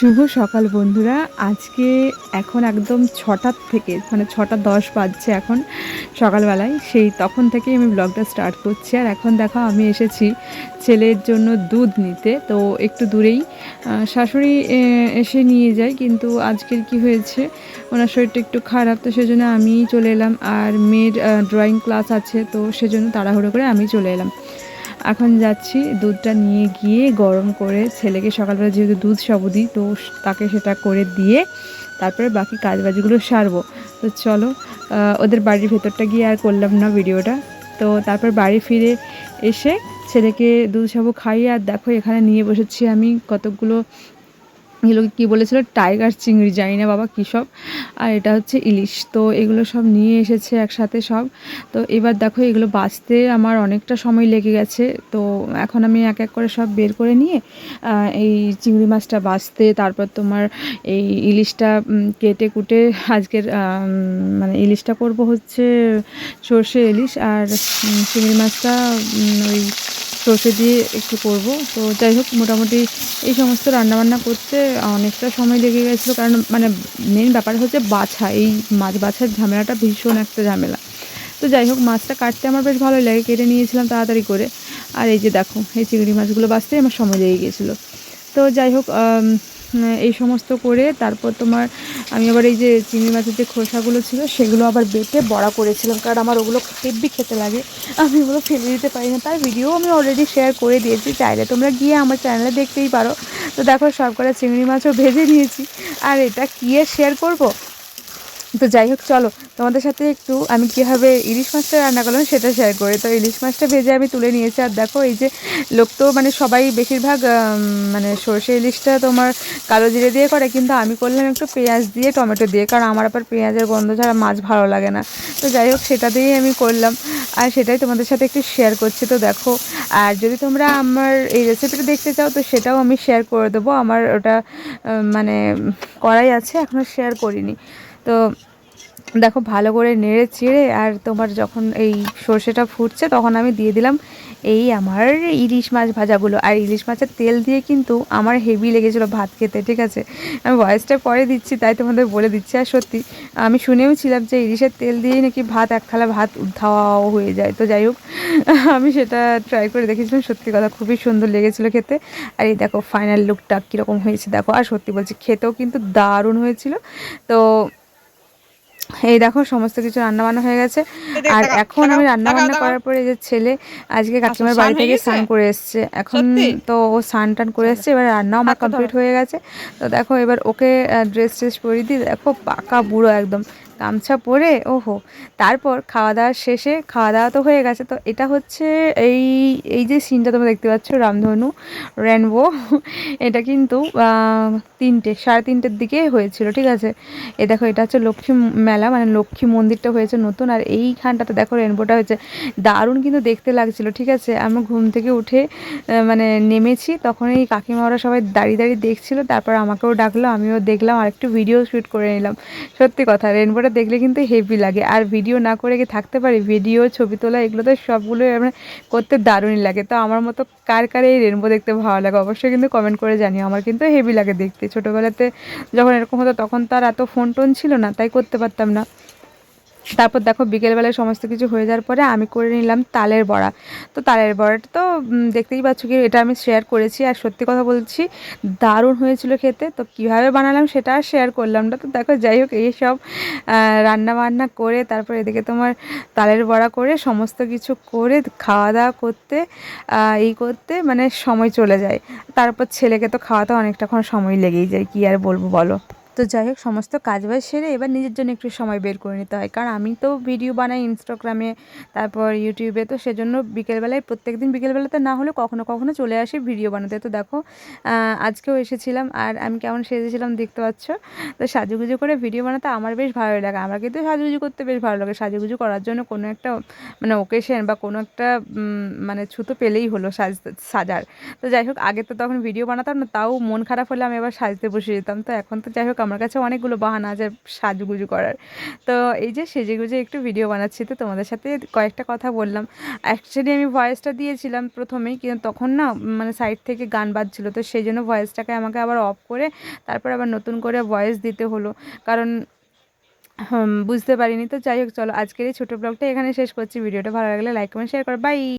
শুভ সকাল বন্ধুরা। আজকে এখন একদম ছটার থেকে মানে ছটা দশ বাজছে এখন সকালবেলায়। সেই তখন থেকেই আমি ব্লগটা স্টার্ট করছি। আর এখন দেখো আমি এসেছি ছেলের জন্য দুধ নিতে। তো একটু দূরেই শাশুড়ি এসে নিয়ে যায়। কিন্তু আজকের কি হয়েছে? ওনার শরীরটা একটু খারাপ, তো সেজন্য আমিই চলে এলাম। আর মেয়ের ড্রয়িং ক্লাস আছে, তো সেজন্য তাড়াহুড়ো করে আমি চলে এলাম। এখন যাচ্ছি, দুধটা নিয়ে গিয়ে গরম করে ছেলেকে সকালবেলা যেহেতু দুধ সব দিই, তো তাকে সেটা করে দিয়ে তারপরে বাকি কাজবাজিগুলো সারবো। তো চলো ওদের বাড়ির ভেতরটা গিয়ে আর করলাম না ভিডিওটা। তো তারপর বাড়ি ফিরে এসে ছেলেকে দুধ সাবু খাইয়ে আর দেখো এখানে নিয়ে বসেছি আমি কতগুলো এগুলো কী বলেছিল? টাইগার চিংড়ি, জানি না বাবা কী সব। আর এটা হচ্ছে ইলিশ। তো এগুলো সব নিয়ে এসেছে একসাথে সব। তো এবার দেখো এগুলো বাছতে আমার অনেকটা সময় লেগে গেছে। তো এখন আমি এক এক করে সব বের করে নিয়ে এই চিংড়ি মাছটা বাছতে তারপর তোমার এই ইলিশটা কেটে কুটে আজকের মানে ইলিশটা করব হচ্ছে সর্ষে ইলিশ আর চিংড়ি মাছটা ওই সর্ষে দিয়ে একটু করব। তো যাই হোক, মোটামুটি এই সমস্ত রান্নাবান্না করতে অনেকটা সময় লেগে গেছিল। কারণ মানে মেন ব্যাপার হচ্ছে বাছা। এই মাছ বাছার ঝামেলাটা ভীষণ একটা ঝামেলা। তো যাই হোক, মাছটা কাটতে আমার বেশ ভালোই লাগে। কেটে নিয়েছিলাম তাড়াতাড়ি করে। আর এই যে দেখো, এই চিংড়ি মাছগুলো বাঁচতেই আমার সময় লেগে গিয়েছিল তো যাই হোক এই সমস্ত করে তারপর তোমার আমি আবার এই যে চিংড়ি মাছের যে খোসাগুলো ছিল, সেগুলো আবার বেটে বড়া করেছিলাম, কারণ আমার ওগুলো হেব্বি খেতে লাগে। আমি ওগুলো ফেলে দিতে পারি না। তার ভিডিও আমি অলরেডি শেয়ার করে দিয়েছি, চাইলে তোমরা গিয়ে আমার চ্যানেলে দেখতেই পারো। তো দেখো, সব চিংড়ি মাছও ভেজে নিয়েছি। আর এটা কী শেয়ার করব? তো যাই হোক, চলো। তোমাদের সাথে একটু আমি কীভাবে ইলিশ মাছটা রান্না করলাম সেটা শেয়ার করি। তো ইলিশ মাছটা ভেজে আমি তুলে নিয়েছি। আর দেখো, এই যে লোক তো মানে সবাই বেশিরভাগ মানে সর্ষে ইলিশটা তোমার কালো জিরে দিয়ে করে, কিন্তু আমি করলাম একটু পেঁয়াজ দিয়ে, টমেটো দিয়ে, কারণ আমার আবার পেঁয়াজের গন্ধ ছাড়া মাছ ভালো লাগে না। তো যাই হোক, সেটা দিয়েই আমি করলাম। আর সেটাই তোমাদের সাথে একটু শেয়ার করছি। তো দেখো, আর যদি তোমরা আমার এই রেসিপিটা দেখতে চাও, তো সেটাও আমি শেয়ার করে দেবো। আমার ওটা মানে করাই আছে এখনও শেয়ার করিনি। তো দেখো, ভালো করে নেড়ে চেড়ে আর তোমার যখন এই সর্ষেটা ফুটছে তখন আমি দিয়ে দিলাম এই আমার ইলিশ মাছ ভাজাগুলো। আর ইলিশ মাছের তেল দিয়ে কিন্তু আমার হেভি লেগেছিলো ভাত খেতে, ঠিক আছে? আমি ভয়েসটা পরে দিচ্ছি, তাই তোমাদের বলে দিচ্ছি। আর সত্যি, আমি শুনেও ছিলাম যে ইলিশের তেল দিয়েই নাকি ভাত, এক থালা ভাত ধাওয়াও হয়ে যায়। তো যাই হোক, আমি সেটা ট্রাই করে দেখেছিলাম। সত্যি কথা, খুবই সুন্দর লেগেছিলো খেতে। আর এই দেখো ফাইনাল লুকটা কীরকম হয়েছে। দেখো, আর সত্যি বলছি, খেতেও কিন্তু দারুণ হয়েছিল। তো এই দেখো সমস্ত কিছু রান্না বান্না হয়ে গেছে। আর এখন আমি রান্না বান্না করার পরে যে ছেলে আজকে কাকিমার বাড়ি থেকে স্নান করে এসছে। এখন তো ও স্নান টান করে এসছে এবার রান্নাও আমার কমপ্লিট হয়ে গেছে। তো দেখো এবার ওকে ড্রেস ট্রেস পরিয়ে দিই। দেখো পাকা বুড়ো একদম। গামছা পরে, ওহো, তারপর খাওয়া দাওয়ার শেষে খাওয়া দাওয়া তো হয়ে গেছে, তো এটা হচ্ছে এই এই যে সিনটা তোমরা দেখতে পাচ্ছ, রামধনু, রেনবো, এটা কিন্তু তিনটে, সাড়ে তিনটের দিকে হয়েছিল, ঠিক আছে? এ দেখো, এটা হচ্ছে লক্ষ্মী মেলা মানে লক্ষ্মী মন্দিরটা হয়েছে নতুন, আর এইখানটাতে দেখো রেনবোটা হয়েছে, দারুণ কিন্তু দেখতে লাগছিল, ঠিক আছে? আমরা ঘুম থেকে উঠে মানে নেমেছি তখন এই কাকিমা ওরা সবাই দাঁড়িয়ে দাঁড়িয়ে দেখছিল, তারপর আমাকেও ডাকলো, আমিও দেখলাম আর একটু ভিডিও শ্যুট করে নিলাম, সত্যি কথা, রেনবোটা দেখলে কিন্তু হেভি লাগে। আর ভিডিও না করে থাকতে পারি? ভিডিও ছবি তোলা এগুলো তো সবগুলো মানে করতে দারুণই লাগে। তো আমার মতো কার কার এই রেনবো দেখতে ভালো লাগে অবশ্যই কিন্তু কমেন্ট করে জানিও। আমার কিন্তু হেভি লাগে দেখতে। ছোটোবেলাতে যখন এরকম হতো, তখন তার এত ফোন টোন ছিল না, তাই করতে পারতাম না। তারপর দেখো বিকেলবেলায় সমস্ত কিছু হয়ে যাওয়ার পরে আমি করে নিলাম তালের বড়া। তো তালের বড়াটা তো দেখতেই পাচ্ছ কি, এটা আমি শেয়ার করেছি আর সত্যি কথা বলছি, দারুণ হয়েছিল খেতে। তো কীভাবে বানালাম সেটা আর শেয়ার করলাম না। তো দেখো, যাই হোক এইসব রান্না বান্না করে, তারপর এদিকে তোমার তালের বড়া করে, সমস্ত কিছু করে খাওয়া দাওয়া করতে এই করতে মানে সময় চলে যায়। তারপর ছেলেকে তো খাওয়াতে অনেকটাক্ষণ সময় লেগেই যায়, কি আর বলব বলো? তো যাই হোক, সমস্ত কাজ বাজ সেরে এবার নিজের জন্য একটু সময় বের করে নিতে হয়। কারণ আমি তো ভিডিও বানাই ইনস্টাগ্রামে তারপর ইউটিউবে তো সেজন্য বিকেলবেলায় প্রত্যেক দিন বিকেলবেলাতে না হলে কখনো কখনো চলে আসি ভিডিও বানাতে। তো দেখো আজকেও এসেছিলাম আর আমি কেমন সেজেছিলাম দেখতে পাচ্ছ? তো সাজুগুজু করে ভিডিও বানাতে আমার বেশ ভালো লাগে। আমার কিন্তু সাজুগুজু করতে বেশ ভালো লাগে। সাজুগুজু করার জন্য কোনো একটা মানে ওকেশন বা কোনো একটা মানে ছুতো পেলেই হলো সাজ, সাজার। তো যাই হোক, আগে তো তখন ভিডিও বানাতাম না, তাও মন খারাপ হলে আমি এবার সাজতে বসে যেতাম। তো এখন তো যাই হোক আমার কাছে অনেকগুলো বাহানা আছে সাজুগুজু করার। তো এই যে সেজে গুজে একটু ভিডিও বানাচ্ছি, তো তোমাদের সাথে কয়েকটা কথা বললাম। অ্যাকচুয়ালি আমি ভয়েসটা দিয়েছিলাম প্রথমেই, কিন্তু তখন না মানে সাইড থেকে গান বাজছিল, তো সেই জন্য ভয়েসটাকে আমাকে আবার অফ করে তারপর আবার নতুন করে ভয়েস দিতে হলো। কারণ বুঝতে পারিনি, তো যাই হোক, চলো আজকের এই ছোটো ব্লগটা এখানে শেষ করছি। ভিডিওটা ভালো লাগলে লাইক কমেন্ট শেয়ার করো। বাই